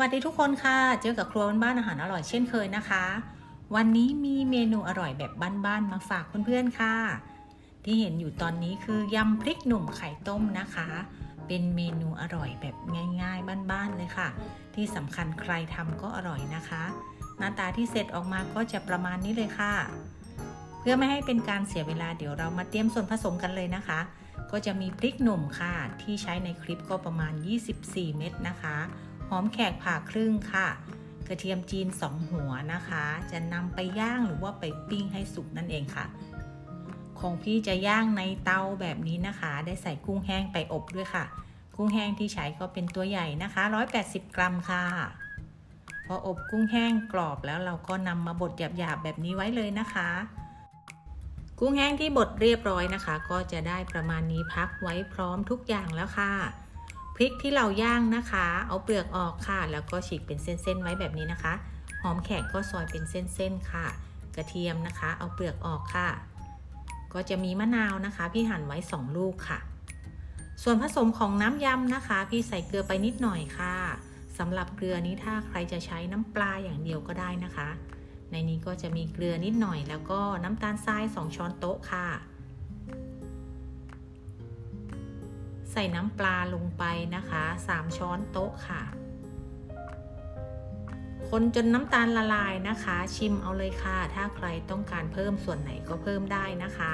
วัสดีทุกคนค่ะ เจอกับครัวบ้านอาหารอร่อยเช่นเคยนะคะ วันนี้มีเมนูอร่อยแบบบ้านๆมาฝากเพื่อนๆค่ะ ที่เห็นอยู่ตอนนี้คือยำพริกหนุ่มไข่ต้มนะคะ เป็นเมนูอร่อยแบบง่าย ๆบ้านๆเลยค่ะ ที่สำคัญใครทำก็อร่อยนะคะ หน้าตาที่เสร็จออกมาก็จะประมาณนี้เลยค่ะ เพื่อไม่ให้เป็นการเสียเวลาเดี๋ยวเรามาเตรียมส่วนผสมกันเลยนะคะ ก็จะมีพริกหนุ่มค่ะ ที่ใช้ในคลิปก็ประมาณ 24 เม็ดนะคะ อมแขกผ่าครึ่งค่ะ กระเทียมจีน 2 หัวนะคะ จะนำไปย่างหรือว่าไปปิ้งให้สุกนั่นเองค่ะ ของพี่จะย่างในเตาแบบนี้นะคะ ได้ใส่กุ้งแห้งไปอบด้วยค่ะ กุ้งแห้งที่ใช้ก็เป็นตัวใหญ่นะคะ 180 กรัมค่ะ พออบกุ้งแห้งกรอบแล้วเราก็นำมาบดหยาบๆแบบนี้ไว้เลยนะคะกุ้งแห้งที่บดเรียบร้อยนะคะ ก็จะได้ประมาณนี้พักไว้พร้อมทุกอย่างแล้วค่ะ พริกที่เราย่างนะคะ เอาเปลือกออกค่ะ แล้วก็ฉีกเป็นเส้นๆไว้แบบนี้นะคะ หอมแขกก็ซอยเป็นเส้นๆค่ะ กระเทียมนะคะ เอาเปลือกออกค่ะ ก็จะมีมะนาวนะคะ พี่หั่นไว้ 2 ลูกค่ะ ส่วนผสมของน้ำยำนะคะ พี่ใส่เกลือไปนิดหน่อยค่ะสำหรับเกลือนี้ถ้าใครจะใช้น้ำปลาอย่างเดียวก็ได้นะคะ ในนี้ก็จะมีเกลือนิดหน่อย แล้วก็น้ำตาลทราย 2 ช้อนโต๊ะค่ะ ใส่น้ำปลาลงไปนะคะ 3 ช้อนโต๊ะค่ะ คนจนน้ำตาลละลายนะคะ ชิมเอาเลยค่ะ ถ้าใครต้องการเพิ่มส่วนไหนก็เพิ่มได้นะคะ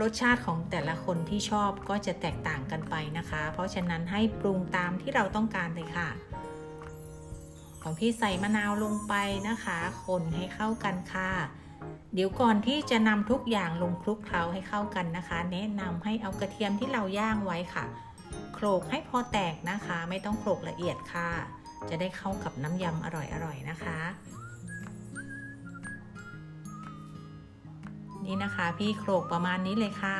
รสชาติของแต่ละคนที่ชอบก็จะแตกต่างกันไปนะคะ เพราะฉะนั้นให้ปรุงตามที่เราต้องการเลยค่ะ ของพี่ใส่มะนาวลงไปนะคะ คนให้เข้ากันค่ะ เดี๋ยวก่อนที่จะนำทุกอย่างลงคลุกเคล้าให้เข้ากันนะคะ แนะนำให้เอากระเทียมที่เราย่างไว้ค่ะโขลกให้พอแตกนะคะ ไม่ต้องโขลกละเอียดค่ะ จะได้เข้ากับน้ำยำอร่อยๆนะคะ นี่นะคะ พี่โขลกประมาณนี้เลยค่ะ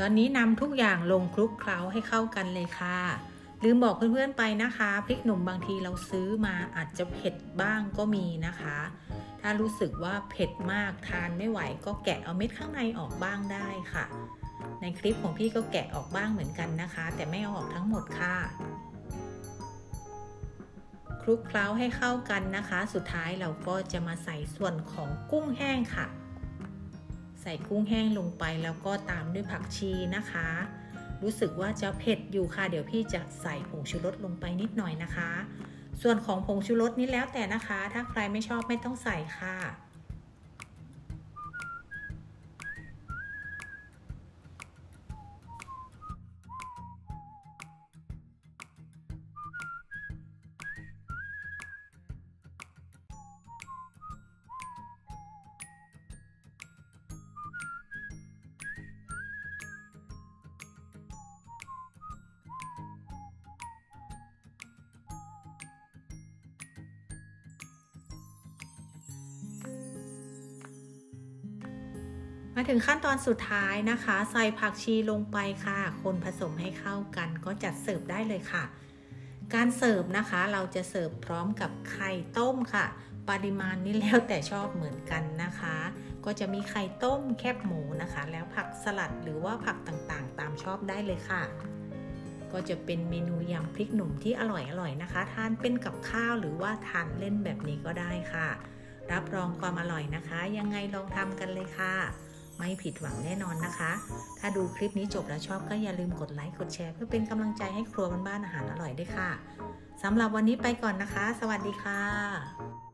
ตอนนี้นำทุกอย่างลงคลุกเคล้าให้เข้ากันเลยค่ะ ลืมบอกเพื่อนๆไปนะคะ พริกหนุ่มบางทีเราซื้อมาอาจจะเผ็ดบ้างก็มีนะคะ ถ้ารู้สึกว่าเผ็ดมากทานไม่ไหว ก็แกะเอาเม็ดข้างในออกบ้างได้ค่ะ ในคลิปของพี่ก็แกะออกบ้างเหมือนกันนะคะ แต่ไม่เอาออกทั้งหมดค่ะคลุกเคล้าให้เข้ากันนะคะ สุดท้ายเราก็จะมาใส่ส่วนของกุ้งแห้งค่ะ ใส่กุ้งแห้งลงไปแล้วก็ตามด้วยผักชีนะคะ รู้สึกว่าจะเผ็ดอยู่ค่ะ เดี๋ยวพี่จะใส่ผงชูรสลงไปนิดหน่อยนะคะ ส่วนของผงชูรสนี้แล้วแต่นะคะ ถ้าใครไม่ชอบไม่ต้องใส่ค่ะ มาถึงขั้นตอนสุดท้ายนะคะ ใส่ผักชีลงไปค่ะ คนผสมให้เข้ากันก็จัดเสิร์ฟได้เลยค่ะ การเสิร์ฟนะคะเราจะเสิร์ฟพร้อมกับไข่ต้มค่ะ ปริมาณนี้แล้วแต่ชอบเหมือนกันนะคะ ก็จะมีไข่ต้มแคบหมูนะคะ แล้วผักสลัดหรือว่าผักต่างๆ ตามชอบได้เลยค่ะ ก็จะเป็นเมนูยำพริกหนุ่มที่อร่อยๆนะคะ ทานเป็นกับข้าวหรือว่าทานเล่นแบบนี้ก็ได้ค่ะ รับรองความอร่อยนะคะ ยังไงลองทำกันเลยค่ะ ไม่ผิดหวังแน่นอนนะคะ ถ้าดูคลิปนี้จบแล้วชอบก็อย่าลืมกดไลค์กดแชร์เพื่อเป็นกำลังใจให้ครัวบ้านๆอาหารอร่อยด้วยค่ะสำหรับวันนี้ไปก่อนนะคะ สวัสดีค่ะ